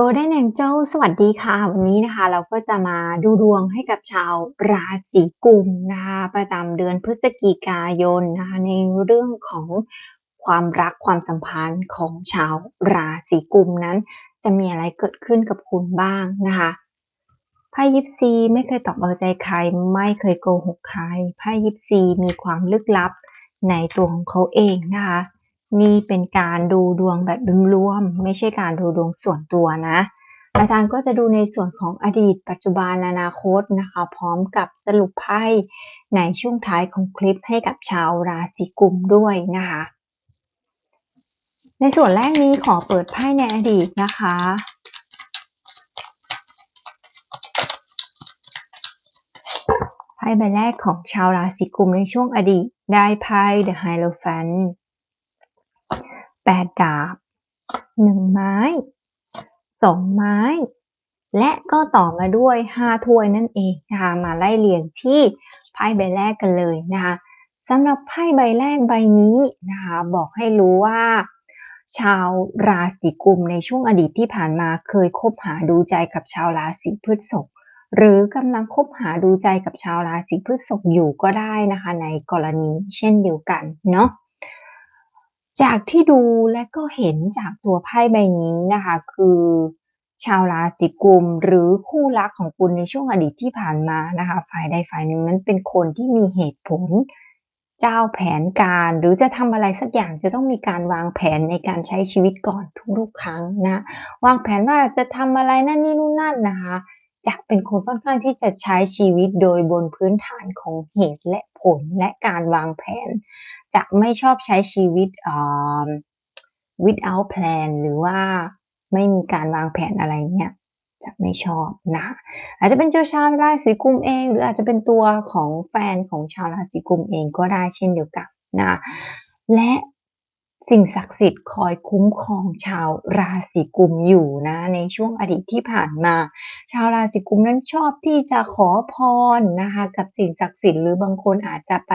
Golden Angel สวัสดีค่ะ วันนี้นะคะ เราก็จะมาดูดวงให้กับชาวราศีกุมนะคะประจำเดือนพฤศจิกายนนะคะในเรื่องของความรักความสัมพันธ์ของชาวราศีกุมนั้น จะมีอะไรเกิดขึ้นกับคุณบ้างนะคะไพ่ยิปซีไม่เคยตอบเอาใจใคร ไม่เคยโกหกใครไพ่ยิปซีมีความลึกลับในตัวของเขาเองนะคะ นี่เป็นการดูดวงแบบรวมๆไม่ใช่การดูดวงส่วนตัวนะ อาจารย์ก็จะดูในส่วนของอดีต ปัจจุบันอนาคตนะคะ พร้อมกับสรุปไพ่ในช่วงท้ายของคลิปให้กับชาวราศีกุมด้วยนะคะ ในส่วนแรกนี้ขอเปิดไพ่ในอดีตนะคะไพ่ใบแรกของชาวราศีกุมในช่วงอดีตได้ไพ่ The Hierophant แปดดาบหนึ่งไม้สองไม้ และก็ต่อมาด้วยห้าถ้วยนั่นเองนะคะมาไล่เรียงที่ไพ่ใบแรกกันเลยนะคะสำหรับไพ่ใบแรกใบนี้นะคะบอกให้รู้ว่า ชาวราศีกุมในช่วงอดีตที่ผ่านมาเคยคบหาดูใจกับชาวราศีพฤษภหรือกำลังคบหาดูใจกับชาวราศีพฤษภอยู่ก็ได้นะคะ ในกรณีเช่นเดียวกันเนาะ จากที่ดูและก็เห็นจากตัวไพ่ใบนี้นะคะ คือชาวราศีกุมหรือคู่รักของคุณในช่วงอดีตที่ผ่านมานะคะ ฝ่ายใดฝ่ายหนึ่งนั้นเป็นคนที่มีเหตุผล เจ้าแผนการหรือจะทำอะไรสักอย่างจะต้องมีการวางแผนในการใช้ชีวิตก่อนทุกๆครั้งนะ วางแผนว่าจะทำอะไรนั่นนี่นู่นนั่นนะคะ จะเป็นคนค่อนข้างที่จะใช้ชีวิตโดยบนพื้นฐานของเหตุและผลและการวางแผน จะไม่ชอบใช้ชีวิต without plan หรือว่าไม่มีการวางแผนอะไรเนี่ยจะไม่ชอบนะ อาจจะเป็นเจ้าชาวราศีกุมเอง หรืออาจจะเป็นตัวของแฟนของชาวราศีกุมเองก็ได้เช่นเดียวกันนะและ สิ่งศักดิ์สิทธิ์คอยคุ้มครองชาวราศีกุมอยู่นะในช่วงอดีตที่ผ่านมา ชาวราศีกุมนั้นชอบที่จะขอพรนะคะกับสิ่งศักดิ์สิทธิ์หรือบางคนอาจจะไป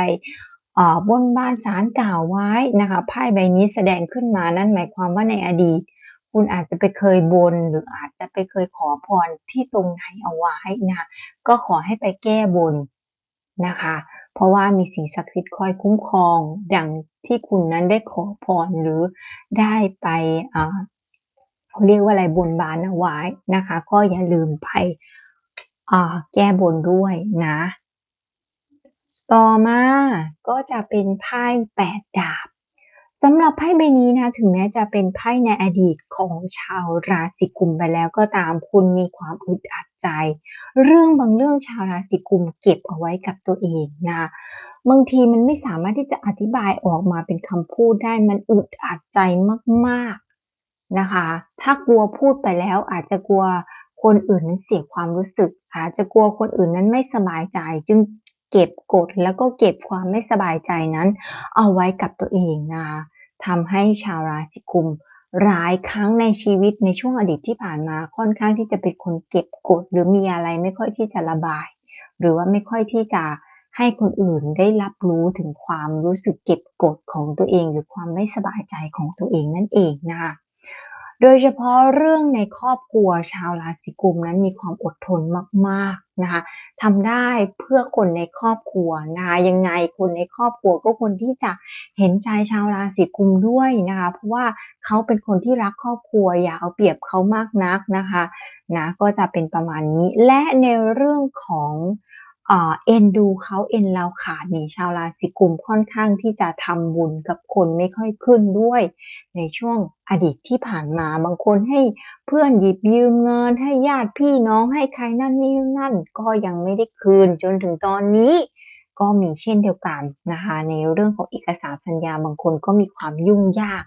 บนบ้านสารกล่าวไว้นะคะไพ่ใบนี้แสดงขึ้นมานั่นหมายความว่าในอดีต คุณอาจจะไปเคยบนหรืออาจจะไปเคยขอพรที่ตรงไหนเอาไว้นะะก็ขอให้ไปแก้บนนะคะ เพราะว่ามีสิ่งศักดิ์สิทธิ์คอยคุ้มครอง อย่างที่คุณนั้นได้ขอพรหรือได้ไปเขาเรียกว่าอะไรบนบานเอาไว้นะคะ ก็อย่าลืมไปแก้บนด้วยนะ ต่อมาก็จะเป็นไพ่แปดดาบ สำหรับไพ่ใบนี้นะถึงแม้จะเป็นไพ่ในอดีตของชาวราศีกุมไปแล้วก็ตามคุณมีความอึดอัดใจ เรื่องบางเรื่องชาวราศีกุมเก็บเอาไว้กับตัวเองนะบางทีมันไม่สามารถที่จะอธิบายออกมาเป็นคำพูดได้มันอึดอัดใจมากๆนะคะ ถ้ากลัวพูดไปแล้วอาจจะกลัวคนอื่นนั้นเสียความรู้สึก อาจจะกลัวคนอื่นนั้นไม่สบายใจ จึง เก็บกดแล้วก็เก็บความไม่สบายใจนั้น เอาไว้กับตัวเองนะคะทำให้ชาวราศีกุมหลายครั้งในชีวิตในช่วงอดีตที่ผ่านมาค่อนข้างที่จะเป็นคนเก็บกด หรือมีอะไรไม่ค่อยที่จะระบาย หรือว่าไม่ค่อยที่จะให้คนอื่นได้รับรู้ถึงความรู้สึกเก็บกดของตัวเอง หรือความไม่สบายใจของตัวเองนั่นเองนะคะ โดยเฉพาะเรื่องในครอบครัวชาวราศีกุมนั้นมีความอดทนมากๆนะคะทำได้เพื่อคนในครอบครัวนะคะยังไงคนในครอบครัวก็ควรที่จะเห็นใจชาวราศีกุมด้วยนะคะเพราะว่าเขาเป็นคนที่รักครอบครัวอย่าเอาเปรียบเขามากนักนะคะนะก็จะเป็นประมาณนี้และในเรื่องของ เอ็นดูเขาเอ็นเราขาดนี่ชาวราศีกุมค่อนข้างที่จะทำบุญกับคนไม่ค่อยขึ้นด้วย ในช่วงอดีตที่ผ่านมาบางคนให้เพื่อนหยิบยืมเงิน ให้ญาติพี่น้องให้ใครนั่นนี่นั่น ก็ยังไม่ได้คืนจนถึงตอนนี้ ก็มีเช่นเดียวกันนะคะในเรื่องของเอกสารสัญญาบางคนก็มีความยุ่งยาก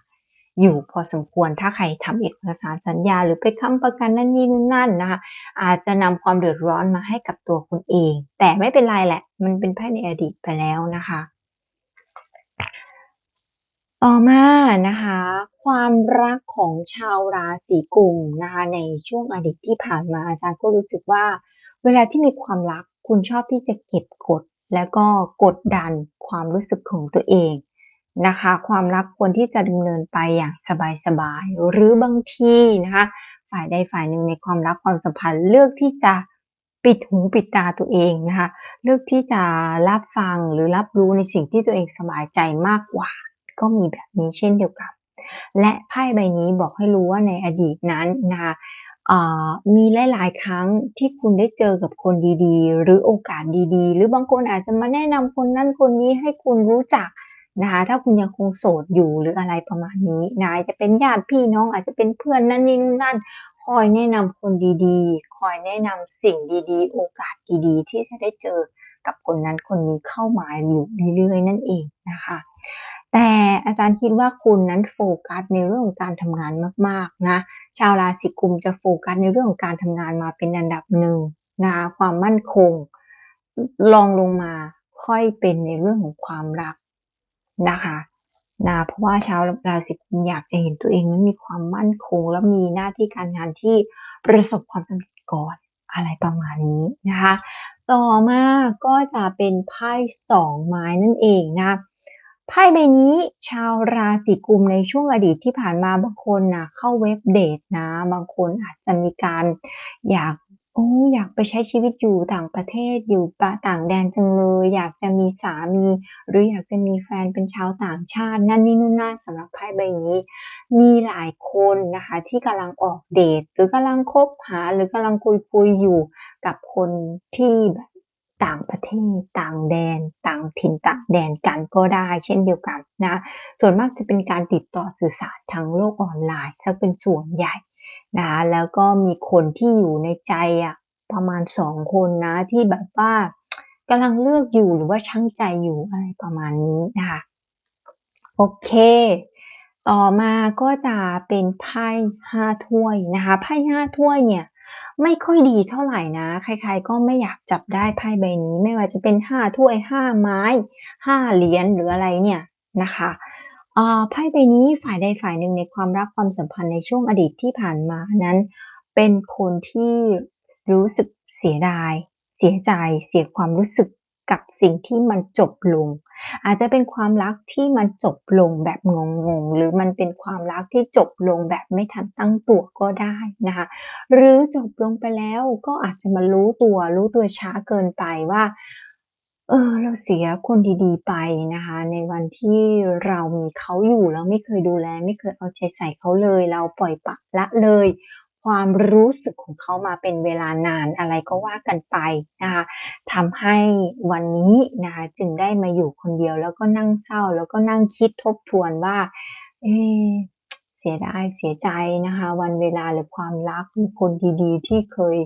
อยู่พอสมควรถ้าใครทำเอกสารสัญญา หรือไปค้ำประกันนั่นนี่นั่นนะคะอาจจะนำความเดือดร้อนมาให้กับตัวคุณเอง แต่ไม่เป็นไรแหละ มันเป็นภายในอดีตไปแล้วนะคะ ต่อมานะคะ ความรักของชาวราศีกุมนะคะ ในช่วงอดีตที่ผ่านมาอาจารย์ก็รู้สึกว่า เวลาที่มีความรักคุณชอบที่จะเก็บกดแล้วก็กดดันความรู้สึกของตัวเอง นะคะ ความรักควรที่จะดำเนินไปอย่างสบายๆหรือบางทีนะคะ ฝ่ายใดฝ่ายหนึ่งในความรักความสัมพันธ์เลือกที่จะปิดหูปิดตาตัวเองนะคะเลือกที่จะรับฟังหรือรับรู้ในสิ่งที่ตัวเองสบายใจมากกว่า ก็มีแบบนี้เช่นเดียวกัน และไพ่ใบนี้บอกให้รู้ว่าในอดีตนั้นนะคะมีหลาย ๆ ครั้งที่คุณได้เจอกับคนดีๆ หรือโอกาสดีๆ หรือบางคนอาจจะมาแนะนำคนนั้นคนนี้ให้คุณรู้จัก นะคะถ้าคุณยังคงโสดอยู่หรืออะไรประมาณนี้นะจะเป็นญาติพี่น้องอาจจะเป็นเพื่อนนั่นนี่นู่นนั่น คอยแนะนำคนดีๆ คอยแนะนำสิ่งดีๆ โอกาสดีๆ ที่จะได้เจอกับคนนั้นคนนี้เข้ามาอยู่เรื่อยๆนั่นเองนะคะแต่อาจารย์คิดว่าคุณนั้นโฟกัสในเรื่องของการทำงานมากๆนะชาวราศีกุมจะโฟกัสในเรื่องของการทำงานมาเป็นอันดับหนึ่งนะความมั่นคงลองลงมาค่อยเป็นในเรื่องของความรัก นะคะนะเพราะว่าชาวราศีกุมอยากจะเห็นตัวเองนั้นมีความมั่นคง และมีหน้าที่การงานที่ประสบความสำเร็จก่อนอะไรประมาณนี้นะคะ ต่อมาก็จะเป็นไพ่สองไม้นั่นเองนะไพ่ใบนี้ชาวราศีกุมในช่วงอดีตที่ผ่านมาบางคนนะเข้าเว็บเดทนะ บางคนอาจจะมีการอยาก โอ้ อยากไปใช้ชีวิตอยู่ต่างประเทศ อยู่ปะต่างแดนจังเลย อยากจะมีสามี หรืออยากจะมีแฟนเป็นชาวต่างชาติ นั่นนี่นู่นนั่นสำหรับไพ่ใบนี้ มีหลายคนนะคะที่กำลังออกเดท หรือกำลังคบหา หรือกำลังคุยคุยอยู่กับคนที่แบบต่างประเทศ ต่างแดน ต่างถิ่นต่างแดนกันก็ได้เช่นเดียวกันนะ ส่วนมากจะเป็นการติดต่อสื่อสารทางโลกออนไลน์จะเป็นส่วนใหญ่ นะคะแล้วก็มีคนที่อยู่ในใจอะประมาณสองคนนะที่แบบว่ากำลังเลือกอยู่หรือว่าช่างใจอยู่อะไรประมาณนี้นะคะโอเค ต่อมาก็จะเป็นไพ่ห้าถ้วยนะคะไพ่ห้าถ้วยเนี่ยไม่ค่อยดีเท่าไหร่นะ ใครๆก็ไม่อยากจับได้ไพ่ใบนี้ ไม่ว่าจะเป็นห้าถ้วยห้าไม้ห้าเหรียญหรืออะไรเนี่ยนะคะ ไพ่ใบนี้ฝ่ายใดฝ่ายหนึ่งในความรักความสัมพันธ์ในช่วงอดีตที่ผ่านมานั้น เป็นคนที่รู้สึกเสียดาย เสียใจ เสียความรู้สึกกับสิ่งที่มันจบลง อาจจะเป็นความรักที่มันจบลงแบบงงๆ หรือมันเป็นความรักที่จบลงแบบไม่ทันตั้งตัวก็ได้นะคะหรือจบลงไปแล้วก็อาจจะมารู้ตัวรู้ตัวช้าเกินไปว่า เออเราเสียคนดีๆไปนะคะ ในวันที่เรามีเขาอยู่แล้วไม่เคยดูแล ไม่เคยเอาใจใส่เขาเลย เราปล่อยปละละเลย ความรู้สึกของเขามาเป็นเวลานานอะไรก็ว่ากันไปนะคะทำให้วันนี้นะคะจึงได้มาอยู่คนเดียวแล้วก็นั่งเศร้าแล้วก็นั่งคิดทบทวนว่า เอ สียดายเสียใจนะคะ วันเวลาหรือความรักคนดีๆ ที่เคย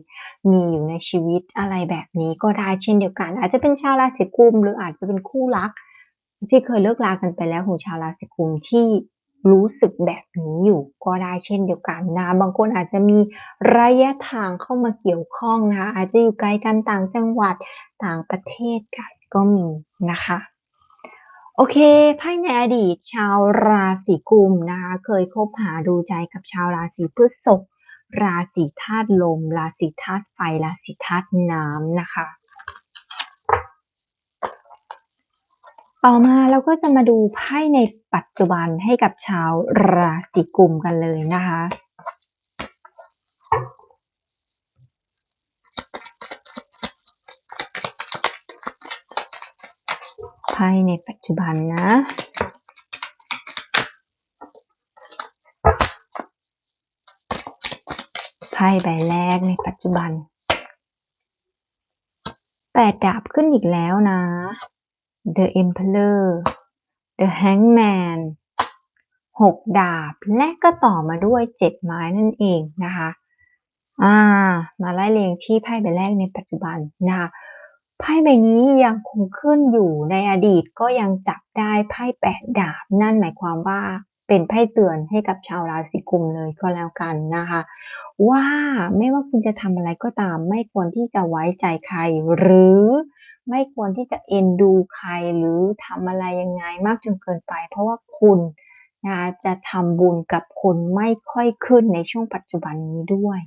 มีอยู่ในชีวิตอะไรแบบนี้ก็ได้เช่นเดียวกัน อาจจะเป็นชาวราศีกุม หรืออาจจะเป็นคู่รัก ที่เคยเลิกลากันไปแล้วของชาวราศีกุมที่รู้สึกแบบนี้อยู่ก็ได้เช่นเดียวกันนะ บางคนอาจจะมีระยะทางเข้ามาเกี่ยวข้องนะคะอาจจะอยู่ไกลกันต่างจังหวัดต่างประเทศกันก็มีนะคะ โอเคไพ่ในอดีตชาวราศีกุมนะคะเคยคบหาดูใจกับชาวราศีพฤษภราศีธาตุลม ราศีธาตุไฟ ราศีธาตุน้ำนะคะ ต่อมาเราก็จะมาดูไพ่ในปัจจุบันให้กับชาวราศีกุมกันเลยนะคะ ไพ่ในปัจจุบันนะ ไพ่ใบแรกในปัจจุบัน แปดดาบขึ้นอีกแล้วนะ The Emperor The Hangman หกดาบและก็ต่อมาด้วยเจ็ดไม้นั่นเองนะคะ อ่า มาไล่เรียงที่ไพ่ใบแรกในปัจจุบันนะคะ ไพ่ใบนี้ยังคงขึ้นอยู่ในอดีตก็ยังจับได้ไพ่แปดดาบ นั่นหมายความว่าเป็นไพ่เตือนให้กับชาวราศีกุมเลยก็แล้วกันนะคะ ว่าไม่ว่าคุณจะทำอะไรก็ตาม ไม่ควรที่จะไว้ใจใคร หรือไม่ควรที่จะเอ็นดูใครหรือทำอะไรยังไงมากจนเกินไป เพราะว่าคุณนะจะทำบุญกับคนไม่ค่อยขึ้นในช่วงปัจจุบันนี้ด้วย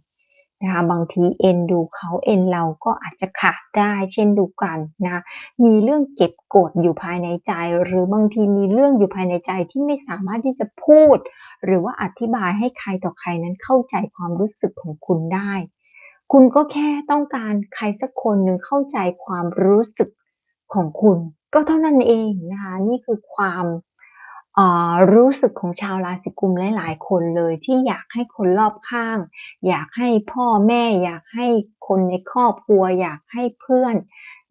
นะคะบางทีเอ็นดูเขาเอ็นเราก็อาจจะขาดได้ เช่นเดียวกันนะมีเรื่องเก็บกดอยู่ภายในใจ หรือบางทีมีเรื่องอยู่ภายในใจที่ไม่สามารถที่จะพูด หรือว่าอธิบายให้ใครต่อใครนั้นเข้าใจความรู้สึกของคุณได้ คุณก็แค่ต้องการใครสักคนหนึ่งเข้าใจความรู้สึกของคุณ ก็เท่านั้นเองนะคะนี่คือความ รู้สึกของชาวราศีกุมหลายๆ คนเลยที่อยากให้คนรอบข้าง อยากให้พ่อแม่ อยากให้คนในครอบครัว อยากให้เพื่อน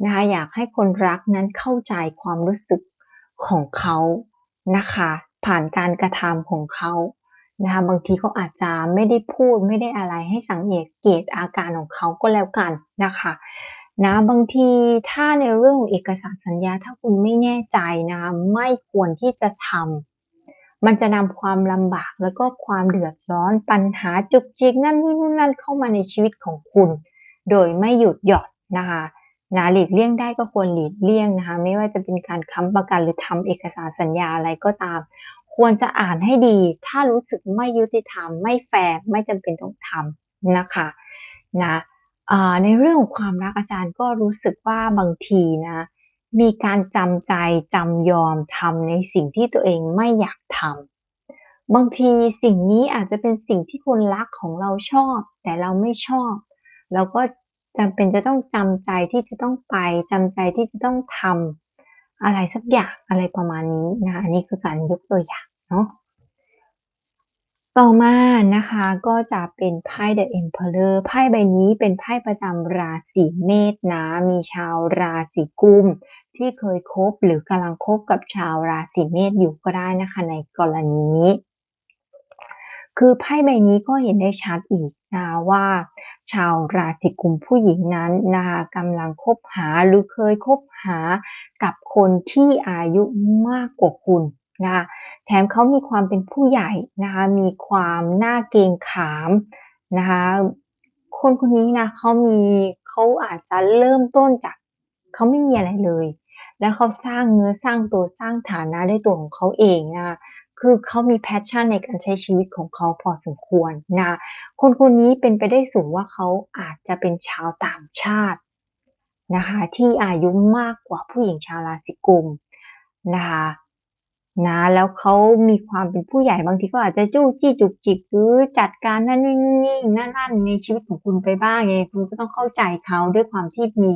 นะคะอยากให้คนรักนั้นเข้าใจความรู้สึกของเขานะคะ ผ่านการกระทำของเขานะคะบางทีเขาอาจจะไม่ได้พูดไม่ได้อะไรให้สังเกตอาการของเขาก็แล้วกันนะคะ นะบางทีถ้าในเรื่องเอกสารสัญญาถ้าคุณไม่แน่ใจนะไม่ควรที่จะทำมันจะนำความลำบากแล้วก็ความเดือดร้อนปัญหาจุกจิกนั่นนี่นู่นนั่นเข้ามาในชีวิตของคุณ โดยไม่หยุดหย่อนนะคะนะหลีกเลี่ยงได้ก็ควรหลีกเลี่ยงนะคะไม่ว่าจะเป็นการค้ำประกันหรือทำเอกสารสัญญาอะไรก็ตาม ควรจะอ่านให้ดี ถ้ารู้สึกไม่ยุติธรรมไม่แฟร์ไม่จำเป็นต้องทำนะคะนะ ในเรื่องของความรักอาจารย์ก็รู้สึกว่าบางทีนะ มีการจำใจจำยอมทำในสิ่งที่ตัวเองไม่อยากทำบางทีสิ่งนี้อาจจะเป็นสิ่งที่คนรักของเราชอบ แต่เราไม่ชอบ เราก็จำเป็นจะต้องจำใจที่จะต้องไปจำใจที่จะต้องทำอะไรสักอย่างอะไรประมาณนี้นะ อันนี้คือการยกตัวอย่างเนาะ ต่อมานะคะก็จะเป็นไพ่ The Emperor ไพ่ใบนี้เป็นไพ่ประจำราศีเมษนะ มีชาวราศีกุม ที่เคยคบหรือกำลังคบกับชาวราศีเมษอยู่ก็ได้นะคะในกรณีนี้ คือไพ่ใบนี้ก็เห็นได้ชัดอีกนะว่า ชาวราศีกุมผู้หญิงนั้นนะคะกำลังคบหาหรือเคยคบหากับคนที่อายุมากกว่าคุณ นะคะแถมเขามีความเป็นผู้ใหญ่นะคะมีความน่าเกรงขามนะคะคนคนนี้นะเขามีเขาอาจจะเริ่มต้นจากเขาไม่มีอะไรเลย แล้วเขาสร้างเนื้อสร้างตัวสร้างฐานะด้วยตัวของเขาเองนะคือเขามีแพชชั่นในการใช้ชีวิตของเขาพอสมควรนะคนคนนี้เป็นไปได้สูงว่าเขาอาจจะเป็นชาวต่างชาตินะคะที่อายุมากกว่าผู้หญิงชาวราศีกุมนะคะ นะแล้วเขามีความเป็นผู้ใหญ่บางทีก็อาจจะจู้จี้จุกจิกหรือจัดการนั่นนี่นี่นั่นนั่นในชีวิตของคุณไปบ้างไงคุณก็ต้องเข้าใจเขาด้วยความที่มี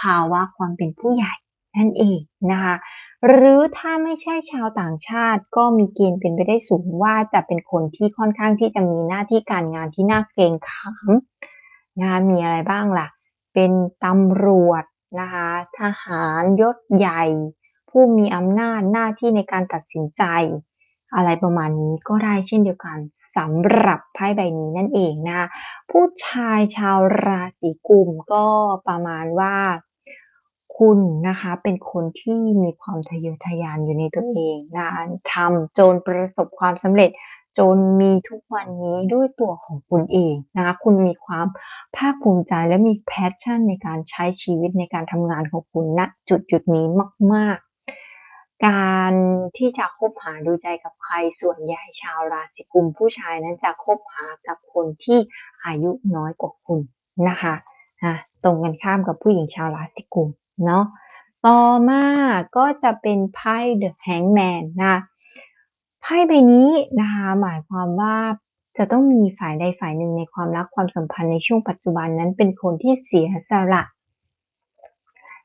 ภาวะความเป็นผู้ใหญ่นั่นเองนะคะหรือถ้าไม่ใช่ชาวต่างชาติก็มีเกณฑ์เป็นไปได้สูงว่าจะเป็นคนที่ค่อนข้างที่จะมีหน้าที่การงานที่น่าเกรงขามนะคะมีอะไรบ้างล่ะ เป็นตำรวจนะคะทหารยศใหญ่ ผู้มีอำนาจหน้าที่ในการตัดสินใจ อะไรประมาณนี้ก็ได้เช่นเดียวกันสำหรับไพ่ใบนี้นั่นเองนะผู้ชายชาวราศีกุมก็ประมาณว่าคุณนะคะเป็นคนที่มีความทะเยอทะยานอยู่ในตัวเองนะทำจนประสบความสำเร็จ จนมีทุกวันนี้ด้วยตัวของคุณเองนะคะคุณมีความภาคภูมิใจและมีแพชชั่นในการใช้ชีวิตในการทำงานของคุณณจุดจุดนี้มาก การที่จะคบหาดูใจกับใครส่วนใหญ่ชาวราศีกุมผู้ชายนั้นจะคบหากับคนที่อายุน้อยกว่าคุณนะคะะตรงกันข้ามกับผู้หญิงชาวราศีกุมเนาะต่อมาก็จะเป็นไพ่ The Hangman นะไพ่ใบนี้นะคะหมายความว่าจะต้องมีฝ่ายใดฝ่ายหนึ่งในความรักความสัมพันธ์ในช่วงปัจจุบันนั้นเป็นคนที่เสียสละ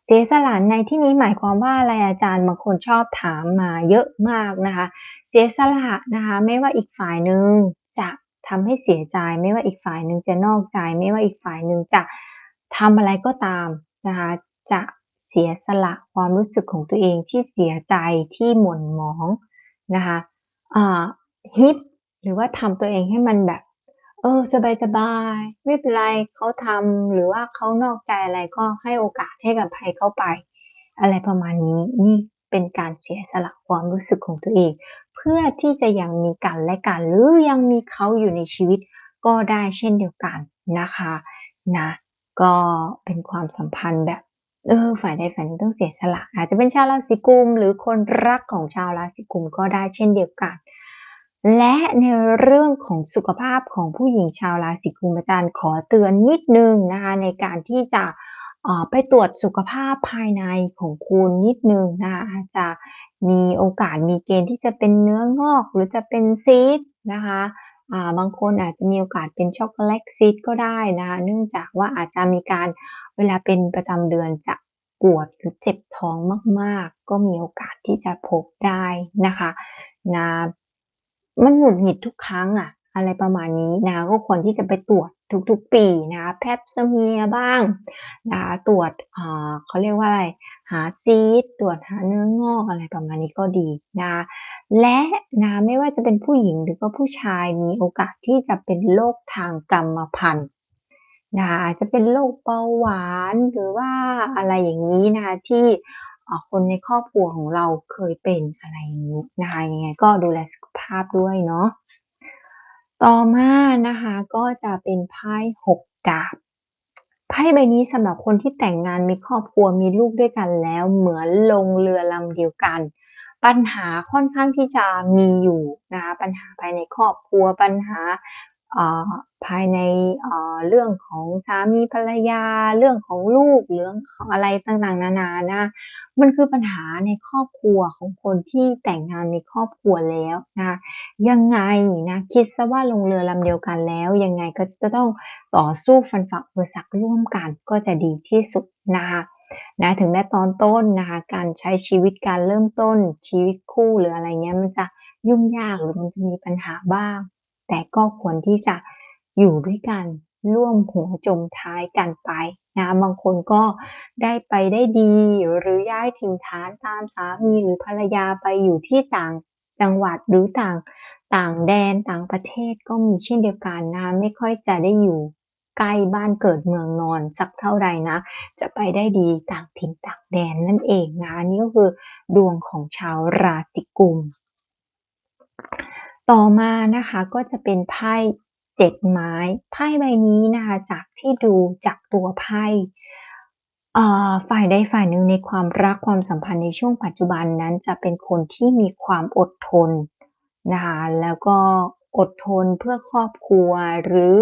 เสียสละในที่นี้หมายความว่าอะไรอาจารย์บางคนชอบถามมาเยอะมากนะคะ เสียสละนะคะไม่ว่าอีกฝ่ายหนึ่งจะทำให้เสียใจ ไม่ว่าอีกฝ่ายหนึ่งจะนอกใจ ไม่ว่าอีกฝ่ายหนึ่งจะทำอะไรก็ตามนะคะจะเสียสละความรู้สึกของตัวเองที่เสียใจที่หม่นหมองนะคะฮิปหรือว่าทำตัวเองให้มันแบบ เออ สบายๆไม่เป็นไรเขาทำหรือว่าเขานอกใจอะไรก็ให้โอกาสให้กับใครเข้าไป อะไรประมาณนี้นี่เป็นการเสียสละความรู้สึกของตัวเอง เพื่อที่จะยังมีกันและกันหรือยังมีเขาอยู่ในชีวิต ก็ได้เช่นเดียวกันนะคะ นะ ก็เป็นความสัมพันธ์แบบเออฝ่ายใดฝ่ายหนึ่งต้องเสียสละอาจจะเป็นชาวราศีกุมหรือคนรักของชาวราศีกุมก็ได้เช่นเดียวกัน และในเรื่องของสุขภาพของผู้หญิงชาวราศีกุมอาจารย์ขอเตือนนิดนึงนะคะในการที่จะไปตรวจสุขภาพภายในของคุณนิดนึงนะคะอาจจะมีโอกาสมีเกณฑ์ที่จะเป็นเนื้องอกหรือจะเป็นซีดนะคะบางคนอาจจะมีโอกาสเป็นช็อกโกแลตซีดก็ได้นะคะเนื่องจากว่าอาจจะมีการเวลาเป็นประจำเดือนจะปวดหรือเจ็บท้องมาก ๆ ก็มีโอกาสที่จะพบได้นะคะนะ มันหงุดหงิดทุกครั้งอะอะไรประมาณนี้นะก็ควรที่จะไปตรวจทุกๆ ปีนะแพปสเมียบ้างนะตรวจเขาเรียกว่าอะไรหาซีดตรวจหาเนื้องอกอะไรประมาณนี้ก็ดีนะและนะไม่ว่าจะเป็นผู้หญิงหรือก็ผู้ชายมีโอกาสที่จะเป็นโรคทางกรรมพันธุ์นะคะอาจจะเป็นโรคเบาหวานหรือว่าอะไรอย่างนี้นะคะที่ คนในครอบครัวของเราเคยเป็นอะไรอย่างนี้นะคะยังไงก็ดูแลสุขภาพด้วยเนาะต่อมานะคะก็จะเป็นไพ่หกดาบไพ่ใบนี้สำหรับคนที่แต่งงานมีครอบครัวมีลูกด้วยกันแล้วเหมือนลงเรือลำเดียวกัน ปัญหาค่อนข้างที่จะมีอยู่นะคะปัญหาภายในครอบครัวปัญหา ภายในเรื่องของสามีภรรยา เรื่องของลูกเรื่องของอะไรต่างๆ นานานะ มันคือปัญหาในครอบครัวของคนที่แต่งงานในครอบครัวแล้วนะยังไงนะคิดซะว่าลงเรือลำเดียวกันแล้ว ยังไงก็จะต้องต่อสู้ฟันฝ่าอุปสรรคร่วมกันก็จะดีที่สุดนะคะนะถึงแม้ตอนต้นนะคะการใช้ชีวิตการเริ่มต้นชีวิตคู่หรืออะไรเงี้ยมันจะยุ่งยากหรือมันจะมีปัญหาบ้าง แต่ก็ควรที่จะอยู่ด้วยกันร่วมหัวจมท้ายกันไปนะบางคนก็ได้ไปได้ดีหรือย้ายถิ่นฐานตามสามีหรือภรรยาไปอยู่ที่ต่างจังหวัดหรือต่างต่างแดนต่างประเทศก็มีเช่นเดียวกันนะไม่ค่อยจะได้อยู่ใกล้บ้านเกิดเมืองนอนสักเท่าไหร่นะ จะไปได้ดีต่างถิ่นต่างแดนนั่นเองนะนี่ก็คือดวงของชาวราศีกุม ต่อมานะคะก็จะเป็นไพ่เจ็ดไม้ ไพ่ใบนี้นะคะจากที่ดูจากตัวไพ่ฝ่ายใดฝ่ายหนึ่งในความรักความสัมพันธ์ในช่วงปัจจุบันนั้นจะเป็นคนที่มีความอดทนนะคะแล้วก็อดทนเพื่อครอบครัวหรือ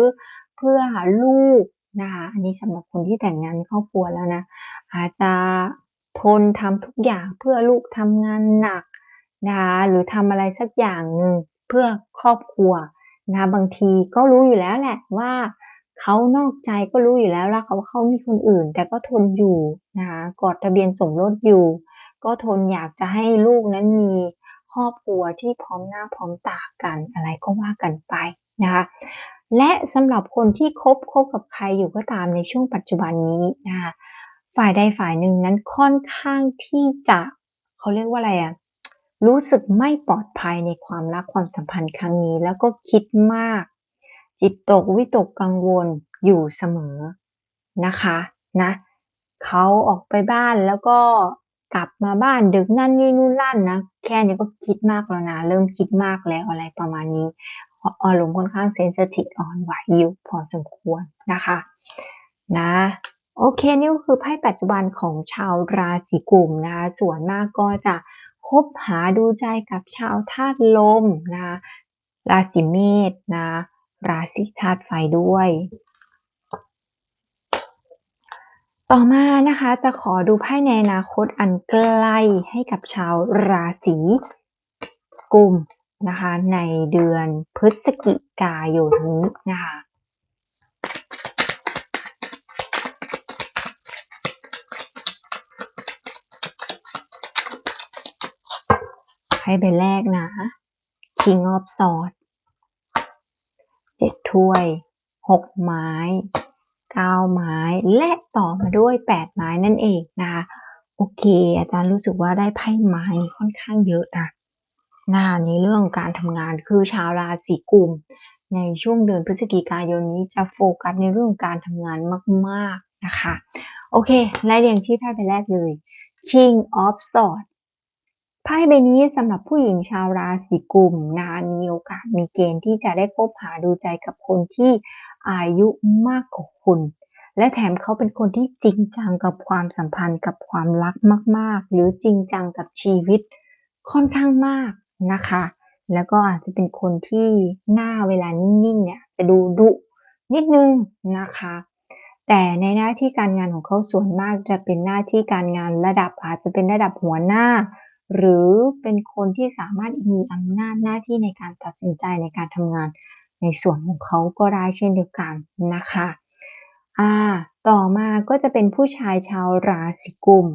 เพื่อลูกนะคะอันนี้สำหรับคนที่แต่งงานครอบครัวแล้วนะอาจจะทนทำทุกอย่างเพื่อลูกทำงานหนักนะคะหรือทำอะไรสักอย่างหนึ่ง เพื่อครอบครัวนะบางทีก็รู้อยู่แล้วแหละว่าเขานอกใจก็รู้อยู่แล้วว่าเขาเขามีคนอื่น แต่ก็ทนอยู่นะคะกอดทะเบียนสมรสอยู่ ก็ทนอยากจะให้ลูกนั้นมีครอบครัวที่พร้อมหน้าพร้อมตากันอะไรก็ว่ากันไปนะคะและสำหรับคนที่คบคบกับใครอยู่ก็ตามในช่วงปัจจุบันนี้นะคะฝ่ายใดฝ่ายหนึ่งนั้นค่อนข้างที่จะเขาเรียกว่าอะไรอะ รู้สึกไม่ปลอดภัยในความรักความสัมพันธ์ครั้งนี้ แล้วก็คิดมาก จิตตกวิตกกังวลอยู่เสมอนะคะนะเขาออกไปบ้านแล้วก็กลับมาบ้านดึกนั่นนี่นู่นลั่นนะแค่นี้ก็คิดมากแล้วนะเริ่มคิดมากแล้วอะไรประมาณนี้อารมณ์ค่อนข้างเซนซิทีฟอ่อนไหวอยู่พอสมควรนะคะนะโอเคนี่ก็คือไพ่ปัจจุบันของชาวราศีกุมนะคะส่วนมากก็จะ คบหาดูใจกับชาวธาตุลมนะราศีเมษนะราศีธาตุไฟด้วย ต่อมานะคะจะขอดูไพ่ในอนาคตอันใกล้ให้กับชาวราศีกุมนะคะในเดือนพฤศจิกายนนี้นะคะ ให้ใบแรกนะ King of Swords เจ็ดถ้วยหกไม้เก้าไม้ และต่อมาด้วยแปดไม้นั่นเองนะคะโอเค อาจารย์รู้สึกว่าได้ไพ่ไม้ค่อนข้างเยอะนะนาในเรื่องการทำงานคือชาวราศีกุม ในช่วงเดือนพฤศจิกายนนี้จะโฟกัสในเรื่องการทำงานมาก ๆนะคะ โอเคไล่เรียงที่ไพ่ใบแรกเลย King of Swords ไพ่ใบนี้สำหรับผู้หญิงชาวราศีกุมนานมีโอกาสมีเกณฑ์ที่จะได้พบหาดูใจกับคนที่อายุมากกว่าคุณ และแถมเขาเป็นคนที่จริงจังกับความสัมพันธ์กับความรักมาก ๆ หรือจริงจังกับชีวิตค่อนข้างมากนะคะ แล้วก็อาจจะเป็นคนที่หน้าเวลานิ่งๆเนี่ยจะดูดุนิดนึงนะคะ แต่ในหน้าที่การงานของเขาส่วนมากจะเป็นหน้าที่การงานระดับอาจจะเป็นระดับหัวหน้า หรือเป็นคนที่สามารถมีอำนาจหน้าที่ในการตัดสินใจในการทำงานในส่วนของเขาก็ได้เช่นเดียวกันนะคะอ่าต่อมาก็จะเป็นผู้ชายชาวราศีกุม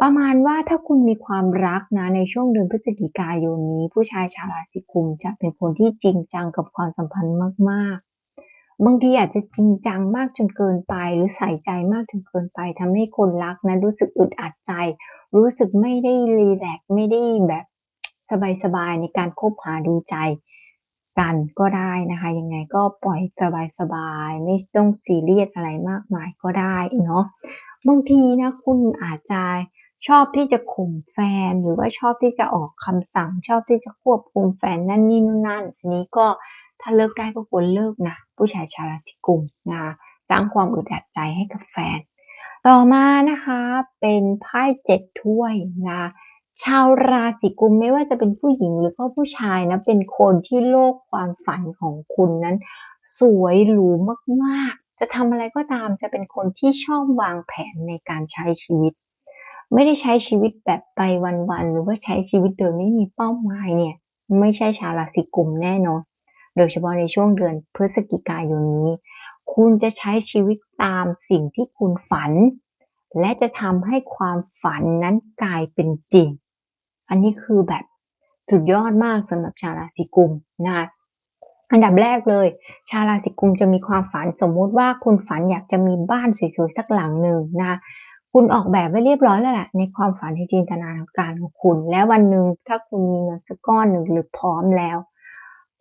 ประมาณว่าถ้าคุณมีความรักนะในช่วงเดือนพฤศจิกายนนี้ ผู้ชายชาวราศีกุมจะเป็นคนที่จริงจังกับความสัมพันธ์มาก บางทีอาจจะจริงจังมากจนเกินไป หรือใส่ใจมากจนเกินไปทำให้คนรักนั้นรู้สึกอึดอัดใจ รู้สึกไม่ได้รีแลกซ์ไม่ได้แบบสบายๆในการคบหาดูใจกันก็ได้นะคะยังไงก็ปล่อยสบายๆไม่ต้องซีเรียสอะไรมากมายก็ได้เนาะบางทีนะคุณอาจจะชอบที่จะข่มแฟนหรือว่าชอบที่จะออกคำสั่ง ชอบที่จะควบคุมแฟนนั่นนี่นู่นนั่นอันนี้ก็ ถ้าเลิกได้ก็ควรเลิกนะผู้ชายชาวราศีกุมนะคะสร้างความอึดอัดใจให้กับแฟน ต่อมานะคะเป็นไพ่เจ็ดถ้วยนะคะชาวราศีกุมไม่ว่าจะเป็นผู้หญิงหรือก็ผู้ชายนะเป็นคนที่โลกความฝันของคุณนั้น สวยหรูมากๆ จะทำอะไรก็ตามจะเป็นคนที่ชอบวางแผนในการใช้ชีวิต ไม่ได้ใช้ชีวิตแบบไปวันๆหรือว่าใช้ชีวิตโดยไม่มีเป้าหมายเนี่ย ไม่ใช่ชาวราศีกุมแน่นอน โดยเฉพาะในช่วงเดือนพฤศจิกายนนี้ คุณจะใช้ชีวิตตามสิ่งที่คุณฝัน และจะทำให้ความฝันนั้นกลายเป็นจริง อันนี้คือแบบสุดยอดมากสำหรับชาวราศีกุมนะคะอันดับแรกเลย ชาวราศีกุมจะมีความฝันสมมุติว่าคุณฝันอยากจะมีบ้านสวยๆสักหลังหนึ่งนะคะคุณออกแบบไว้เรียบร้อยแล้วแหละในความฝันในจินตนาการของคุณ และวันหนึ่งถ้าคุณมีเงินสักก้อนหนึ่งหรือพร้อมแล้ว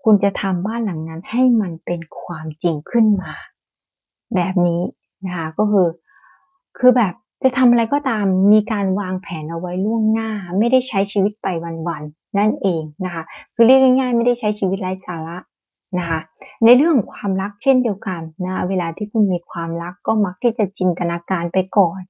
คุณจะทำบ้านหลังนั้นให้มันเป็นความจริงขึ้นมา แบบนี้นะคะก็คือ คือแบบจะทำอะไรก็ตามมีการวางแผนเอาไว้ล่วงหน้า ไม่ได้ใช้ชีวิตไปวันๆนั่นเองนะคะคือเรียกง่ายๆ ไม่ได้ใช้ชีวิตไร้สาระนะคะในเรื่องของความรักเช่นเดียวกันนะเวลาที่คุณมีความรักก็มักที่จะจินตนาการไปก่อน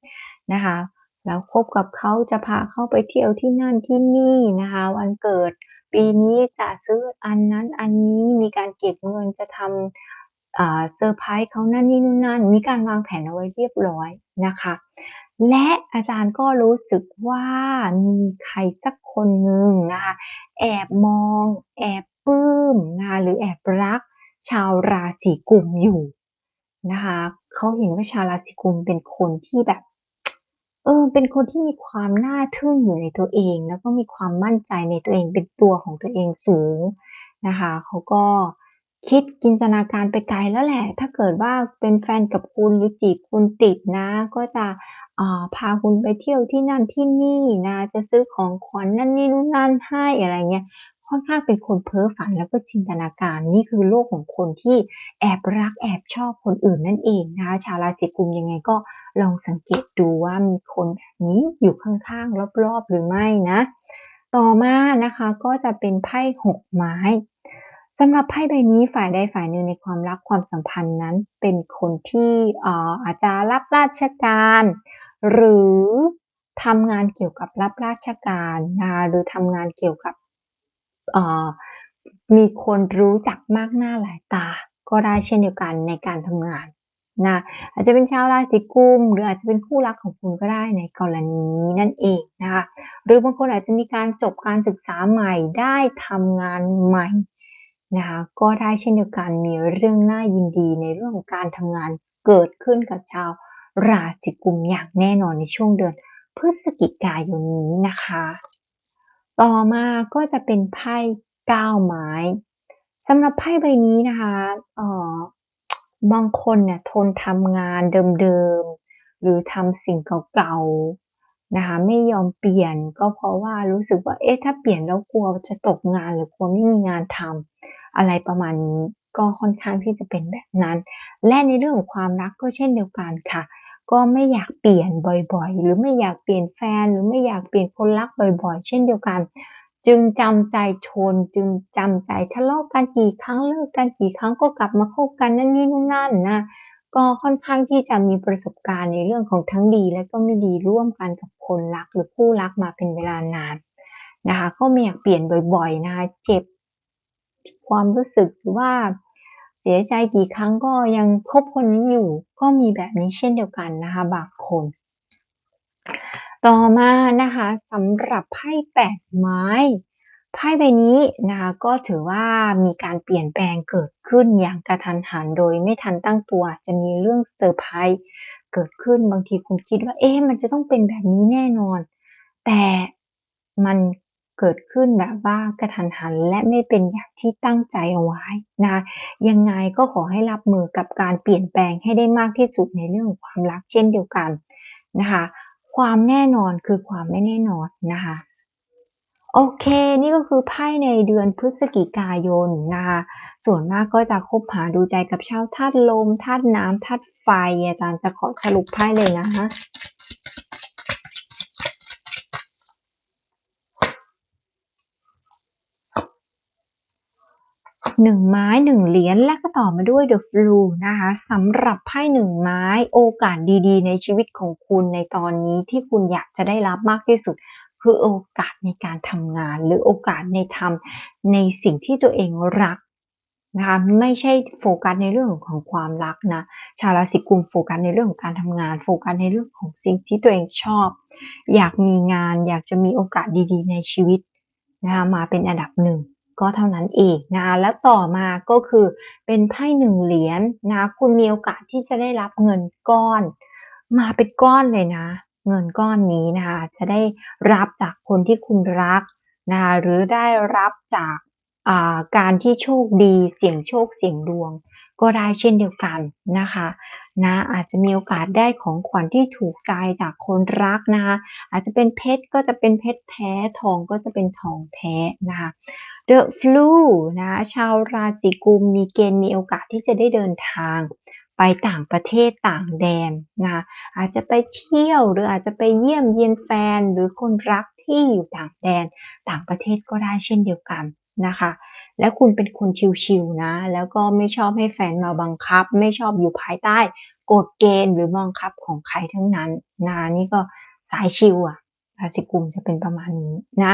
นะคะแล้วคบกับเขาจะพาเขาไปเที่ยวที่นั่นที่นี่นะคะวันเกิด ปีนี้จะซื้ออันนั้นอันนี้มีการเก็บเงินจะทำเซอร์ไพรส์เขานั่นนี่นู่นนั่น มีการวางแผนเอาไว้เรียบร้อยนะคะ และอาจารย์ก็รู้สึกว่ามีใครสักคนหนึ่งนะคะแอบมอง แอบปลื้มนะหรือแอบรักชาวราศีกุมอยู่นะคะเขาเห็นว่าชาวราศีกุมเป็นคนที่แบบ เออ เป็นคนที่มีความน่าทึ่งอยู่ในตัวเอง แล้วก็มีความมั่นใจในตัวเอง เป็นตัวของตัวเองสูงนะคะ เขาก็คิดจินตนาการไปไกลแล้วแหละ ถ้าเกิดว่าเป็นแฟนกับคุณ หรือจีบคุณติดนะ ก็จะ อ่า พาคุณไปเที่ยวที่นั่นที่นี่นะ จะซื้อของขวัญนั่นนี่นู่นนั่นให้ อะไรเงี้ยค่อนข้างเป็นคนเพ้อฝันแล้วก็จินตนาการนี่คือโลกของคนที่แอบรักแอบชอบคนอื่นนั่นเองนะคะชาวราศีกุมยังไงก็ลองสังเกตดูว่ามีคนแบบนี้อยู่ข้างๆรอบๆหรือไม่นะ ต่อมานะคะก็จะเป็นไพ่หกไม้สำหรับไพ่ใบนี้ฝ่ายใดฝ่ายหนึ่งในความรักความสัมพันธ์นั้น เป็นคนที่อาอาจจะรับราชการ หรือทำงานเกี่ยวกับรับราชการนะหรือทำงานเกี่ยวกับ มีคนรู้จักมากหน้าหลายตา ก็ได้เช่นเดียวกันในการทำงานนะอาจจะเป็นชาวราศีกุมหรืออาจจะเป็นคู่รักของคุณก็ได้ในกรณีนี้นั่นเองนะคะหรือบางคนอาจจะมีการจบการศึกษาใหม่ได้ทำงานใหม่นะคะก็ได้เช่นเดียวกันมีเรื่องน่ายินดีในเรื่องของการทำงานเกิดขึ้นกับชาวราศีกุมอย่างแน่นอนในช่วงเดือนพฤศจิกายนนี้นะคะ ต่อมาก็จะเป็นไพ่ก้าไม้สำหรับไพ่ใบนี้นะคะเอ่อบางคนเนี่ยทนทำงานเดิมๆ หรือทำสิ่งเก่าๆนะคะไม่ยอมเปลี่ยนก็เพราะว่ารู้สึกว่าเอ๊ะถ้าเปลี่ยนแล้วกลัวจะตกงานหรือกลัวไม่มีงานทำอะไรประมาณนี้ก็ค่อนข้างที่จะเป็นแบบนั้น และในเรื่องของความรักก็เช่นเดียวกันค่ะ ก็ไม่อยากเปลี่ยนบ่อยๆ หรือไม่อยากเปลี่ยนแฟน หรือไม่อยากเปลี่ยนคนรักบ่อย ๆ เช่นเดียวกัน จึงจำใจทนจึงจำใจทะเลาะกันกี่ครั้งเลิกกันกี่ครั้งก็กลับมาคบกันนั่นนี่นู่นนั่นนะก็ค่อนข้างที่จะมีประสบการณ์ในเรื่องของทั้งดี และก็ไม่ดีร่วมกันกับคนรักหรือคู่รักมาเป็นเวลานานนะคะ ก็ไม่อยากเปลี่ยนบ่อย ๆ นะคะเจ็บความรู้สึกหรือว่า เสียใจกี่ครั้งก็ยังคบคนนี้อยู่ ก็มีแบบนี้เช่นเดียวกันนะคะบางคน ต่อมานะคะสำหรับไพ่แปดไม้ไพ่ใบนี้นะคะก็ถือว่ามีการเปลี่ยนแปลงเกิดขึ้นอย่างกระทันหันโดยไม่ทันตั้งตัว จะมีเรื่องเซอร์ไพรส์เกิดขึ้นบางทีคุณคิดว่าเอ๊ะมันจะต้องเป็นแบบนี้แน่นอน แต่มัน เกิดขึ้นแบบว่ากระทันหันและไม่เป็นอย่างที่ตั้งใจเอาไว้นะคะยังไงก็ขอให้รับมือกับการเปลี่ยนแปลงให้ได้มากที่สุดในเรื่องของความรักเช่นเดียวกันนะคะความแน่นอนคือความไม่แน่นอนนะคะโอเค นี่ก็คือไพ่ในเดือนพฤศจิกายนนะคะส่วนมากก็จะคบหาดูใจกับชาวธาตุลมธาตุน้ำธาตุไฟอาจารย์จะขอสรุปไพ่เลยนะ คะหนึ่งไม้หนึ่งเหรียญและก็ต่อมาด้วย The Flu นะคะสำหรับไพ่หนึ่งไม้โอกาสดีๆ ในชีวิตของคุณในตอนนี้ที่คุณอยากจะได้รับมากที่สุด คือโอกาสในการทำงาน หรือโอกาสในทำในสิ่งที่ตัวเองรักนะคะไม่ใช่โฟกัสในเรื่องของความรักนะชาวราศีกุมโฟกัสในเรื่องของการทำงาน โฟกัสในเรื่องของสิ่งที่ตัวเองชอบ อยากมีงานอยากจะมีโอกาสดีๆ ในชีวิตนะคะมาเป็นอันดับหนึ่ง ก็เท่านั้นเองนะคะแล้วต่อมาก็คือเป็นไพ่หนึ่งเหรียญนะ คุณมีโอกาสที่จะได้รับเงินก้อน มาเป็นก้อนเลยนะ เงินก้อนนี้นะคะจะได้รับจากคนที่คุณรักนะคะหรือได้รับจากการที่โชคดีเสี่ยงโชคเสี่ยงดวง ก็ได้เช่นเดียวกันนะคะนะอาจจะมีโอกาสได้ของขวัญที่ถูกใจจากคนรักนะคะอาจจะเป็นเพชรก็จะเป็นเพชรแท้ทองก็จะเป็นทองแท้นะคะ The Flu นะชาวราศีกุมมีเกณฑ์มีโอกาสที่จะได้เดินทางไปต่างประเทศต่างแดนนะอาจจะไปเที่ยวหรืออาจจะไปเยี่ยมเยียนแฟนหรือคนรักที่อยู่ต่างแดนต่างประเทศก็ได้เช่นเดียวกันนะคะ และคุณเป็นคนชิวๆนะ แล้วก็ไม่ชอบให้แฟนมาบังคับ ไม่ชอบอยู่ภายใต้กฎเกณฑ์หรือบังคับของใครทั้งนั้นนะนี่ก็สายชิวอะราศีกุมจะเป็นประมาณนี้นะ